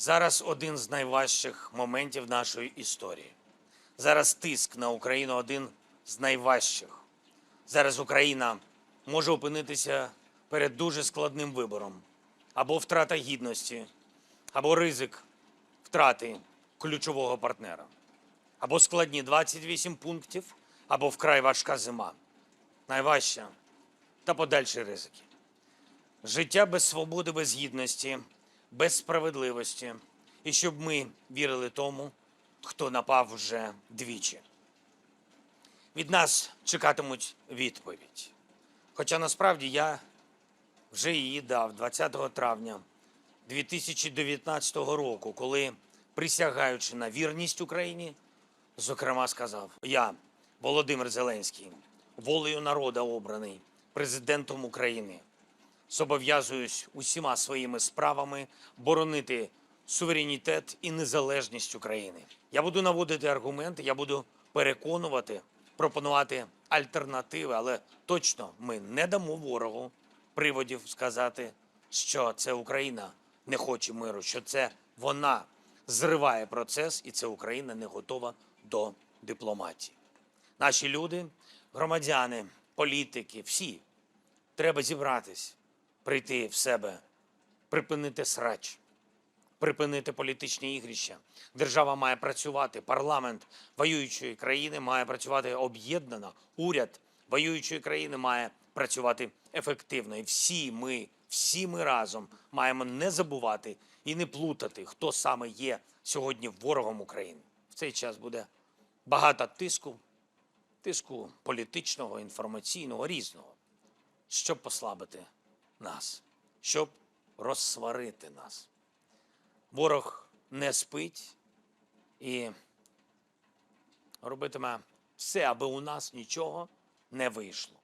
Зараз один з найважчих моментів нашої історії. Зараз тиск на Україну один з найважчих. Зараз Україна може опинитися перед дуже складним вибором: або втрата гідності, або ризик втрати ключового партнера, або складні 28 пунктів, або вкрай важка зима. Найважча та подальші ризики. Життя без свободи, без гідності, без справедливості. І щоб ми вірили тому, хто напав вже двічі. Від нас чекатимуть відповідь. Хоча насправді я вже її дав 20 травня 2019 року, коли, присягаючи на вірність Україні, зокрема сказав: Я, Володимир Зеленський, волею народа обраний президентом України, зобов'язуюсь усіма своїми справами боронити суверенітет і незалежність України. Я буду наводити аргументи, я буду переконувати, пропонувати альтернативи, але точно ми не дамо ворогу приводів сказати, що це Україна не хоче миру, що це вона зриває процес, і це Україна не готова до дипломатії. Наші люди, громадяни, політики, всі треба зібратись, прийти в себе, припинити срач, припинити політичні ігрища. Держава має працювати, парламент воюючої країни має працювати об'єднано, уряд воюючої країни має працювати ефективно. І всі ми, всі ми разом маємо не забувати і не плутати, хто саме є сьогодні ворогом України. В цей час буде багато тиску, тиску політичного, інформаційного, різного, щоб послабити нас, щоб розсварити нас. Ворог не спить і робитиме все, аби у нас нічого не вийшло.